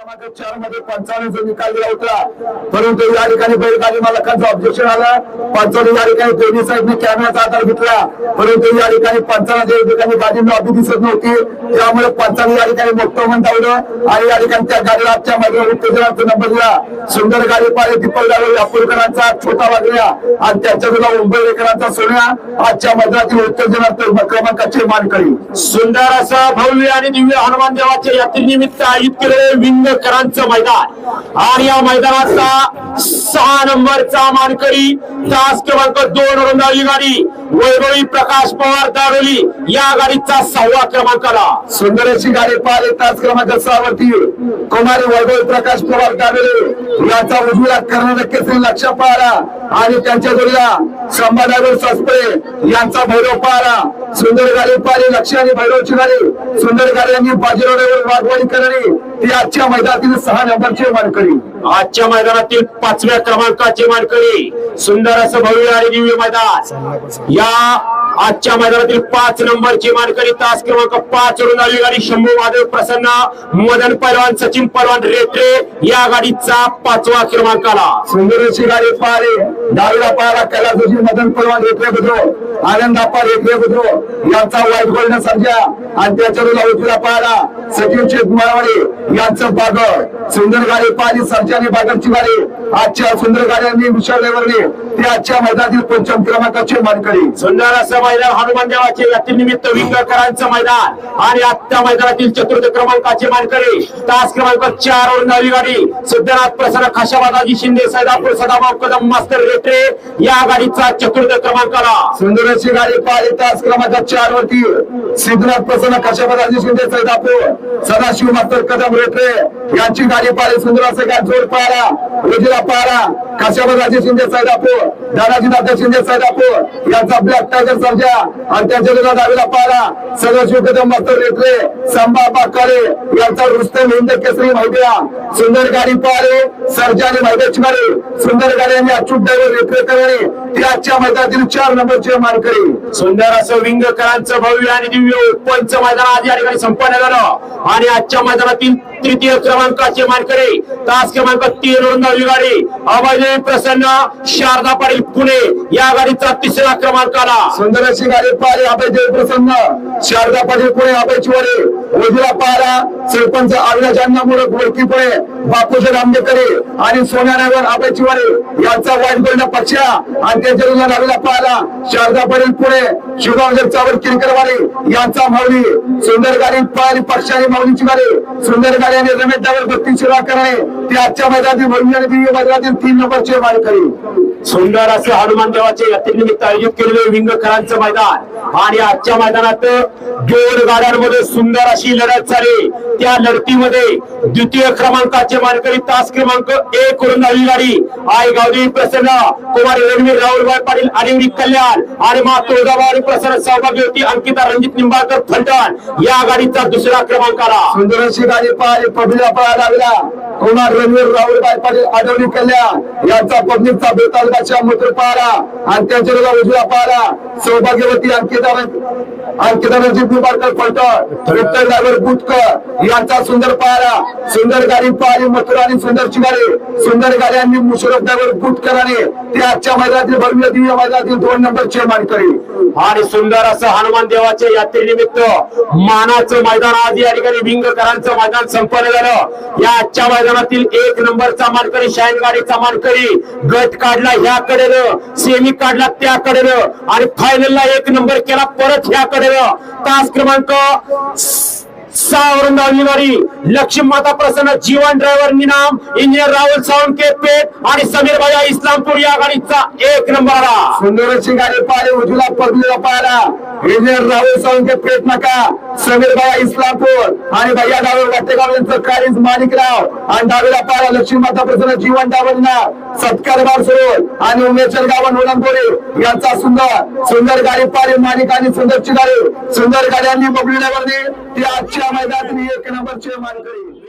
क्रमांक चारमध्ये पंचावन्नचा निकाल दिला होता. परंतु या ठिकाणी बैलगाडी मालकांचं ऑब्जेक्शन आलं. पंचावन्न या ठिकाणी दोन्ही साहेबने कॅमेराचा आधार घेतला. परंतु या ठिकाणी पंचावन्न ठिकाणी गाडी लॉबी दिसत नव्हती. त्यामुळे पंचावन्न या ठिकाणी मोठं म्हणून धावलं आणि या ठिकाणी त्या गाडीला आजच्या मध्ये उत्तेजनाचा नंबर दिला. सुंदर गाडी पाहिजे दीपक दावे अपूरकरांचा छोटा वागल्या आणि त्याच्या तुला मुंबईकरांचा सोन्या. आजच्या मैदानातील उत्तेजनार्थ क्रमांकाचे मानकरी. सुंदर असा भव्य आणि दिव्य हनुमान देवाच्या यात्रेनिमित्त आयोजित केलेले विंग आंबेडकरांचं मैदान. आणि या मैदानाचा सहा नंबरचा मानकरी तास क्रमांक दोन रुंदावली गाडी वैभवी प्रकाश पवार दारोली या गाडीचा सहावा क्रमांक आला सुंदर अशी गाडी पाहिले तास क्रमांक सहावरती. कुमारी वैभवी प्रकाश पवार दारोली. याचा उजवीला कर्नाटक केसरी लक्ष पाहिला. आणि त्यांच्या जोडीला सस्परे यांचा भैरव पाहला सुंदर गाडी पाहिली लक्ष आणि भैरवची गाडी. सुंदर गाडी यांनी बाजीरावर वाघवाडी करणे ती आजच्या मैदानातील सहा नंबरचे मानकरी. आजच्या मैदानातील पाचव्या क्रमांकाचे मानकरी. सुंदर असं भव्य आणि दिव्य मैदान. या आजच्या मैदानातील पाच नंबरची मानकरी तास क्रमांक पाच वरून आली. गाडी शंभू महादेव प्रसन्न मदन पहलवान सचिन पहलवान रेटरे या गाडीचा पाचवा क्रमांक आला सुंदर अशी गाडी पाहिली. डावीला पाहिला कैलास जोशी मदन पलवान रेखले बुद्रो आनंद अप्पा रेखले बुद्रो यांचा वाईट गोल्ड संख्या आणि त्याच्या रोला उजवीला पाहिला शेख मरावडे यांचं बागड. सुंदर गाडी पाहिली सर्जाने बागडची गाडी आजच्या सुंदर गाड्यांनी विशाल लेवरने ते आजच्या मैदानातील पंचम क्रमांकाचे मानकरी. सुंदर असं मैदान हनुमान देवाचे यात्रेनिमित्त विंगकरांचं मैदान. आणि आजच्या मैदानातील चतुर्थ क्रमांकाचे मानकरी. तास क्रमांक चार वरून आली गाडी. सिद्धनाथ प्रसन्न खाशाबादाजी शिंदे सैदापूर सदाभाऊ कदम मास्तर रेटरे या गाडीचा चतुर्थ क्रमांक आला. सुंदर गाडी पाहिली तास क्रमांक चार वरती सिद्धनाथ प्रसन्न कशापदाजी शिंदे सैदापूर सदाशिव मास्तर कदम रेटरे यांची गाडी पाहिली सुंदर असं काय जोड पाहिला उजिरा पाहिला कशापदाजी शिंदे सैदापूर दादाजी दादा शिंदे सैदापूर यांचा ब्लॅक टायगर सर्जा आणि त्यांच्या विरोधात डावीला पाहिला सदाशिव कदम मास्तर रेटरे संभा पाकारे यांचा रुस्तम हिंद केसरी माहिती सुंदर गाडी पाहिली सर्जा आणि माहिती गाडी सुंदर गाडी यांनी अचूक ड्रायव्हर रेटरे करणे ते आजच्या मैदानातील चार नंबरचे मानकरी. सुंदर असं विंगकरांचं भव्य आणि दिव्य ओपनचं मैदान आज या ठिकाणी संपन्न झालं. आणि आजच्या मैदानातील तृतीय क्रमांकाचे मानकरी तास क्रमांक तीन वरून गाडी. अभय प्रसन्न शारदा पाटील पुणे. या गाडीचा तिसरा क्रमांक आला सुंदर अशी गाडी पाहिली अभय देवप्रसन्न शारदा पाटील पुणे अभय चिवारे उजव्या पारा सरपंच अविनाश अण्णामुळे गोडकी बापूजी रामदेकरे आणि सोन्या नायवर चिवारे यांचा वाईट गोल्ड पक्षा आणि त्यांच्या विरोधात डावीला पाहिला शारदा पाटील पुणे शिवगाव जगचावर किरकरवाडी यांचा माऊली सुंदर गाडी पाहिली पक्ष माऊलीची मारे सुंदर गाडी आणि रमेश डावर भक्ती सेवा करणे. ते आजच्या मैदानातील भविष्य आणि दिव्य मैदानातील तीन नंबरचे मानकरी सुंदर असे हनुमान देवाचे यात्रेनिमित्त आयोजित केलेले विंगकरांचं मैदान. आणि आजच्या मैदानात दोन गाड्यांमध्ये सुंदर अशी लढत झाली. त्या लढतीमध्ये द्वितीय क्रमांकाचे मानकरी तास क्रमांक एक वरून आली गाडी आई गावदेवी प्रसन्न कुमारी रणवीर राहुलभाई पाटील आणि कल्याण आणि मा तुळजाबाई प्रसन्न सौभाग्यवती अंकिता रणजित निंबाळकर फलटण या गाडीचा दुसरा क्रमांक आला. सुंदर अशी गाडी पाहिली पब्लिकला पळायला लागला. कुमार रणवीर राहुलबाई पाटील आठवणी कल्याण यांचा पबनीचा बेतालबाच्या मूत्र पाहिला आणि त्यांच्या रोजा उजव्या पाहिला सौभाग्यवती अंकिता अंकिता अंकिताजी निंबाळकर फलटण विठ्ठल ड्रायव्हर बुटकर यांचा सुंदर पाहिला सुंदर गाडी पाहिली मथुरा आणि सुंदर चिनारे. सुंदर गाड्यांनी मुशरफ ड्रायव्हर बुटकराने. ते आजच्या मैदानातील भव्य दिव्य मैदानातील दोन नंबरचे मानकरी आणि सुंदर असं हनुमान देवाच्या यात्रेनिमित्त मानाचं मैदान आज या ठिकाणी विंगकरांचं मैदान संपन्न झालं. या आजच्या मैदानातील एक नंबरचा मानकरी शाईन गाडीचा मानकरी गट काढला ह्या सेमी काढला त्या आणि फायनलला एक नंबर केला परत ह्या कडेनं तास क्रमांक सहा वरून धावली गाडी लक्ष्मी माता प्रसन्न जीवन ड्रायव्हर निनाम इंजिनियर राहुल सावंके पेठ आणि समीर भाया इस्लामपूर या गाडीचा एक नंबर आला सुंदरची गाडी पाहिली उजवीला पडलेला पाहिला इंजिनियर राहुल सावंत पेट नका. समीर बाबा इस्लामपूर. आणि भैया डावे वाटेगाव यांचं काळीज माणिकराव आणि डावेला पारा लक्ष्मी माता प्रसन्न जीवन डावरना सत्कार बार सरोवर आणि उमेशर गावन उडणपोरे यांचा सुंदर सुंदर गाडी पाहिली माणिक आणि सुंदरची गाडी. सुंदर गाड्यांनी बबली ती आजच्या मैदानात एक नंबरचे मानकरी.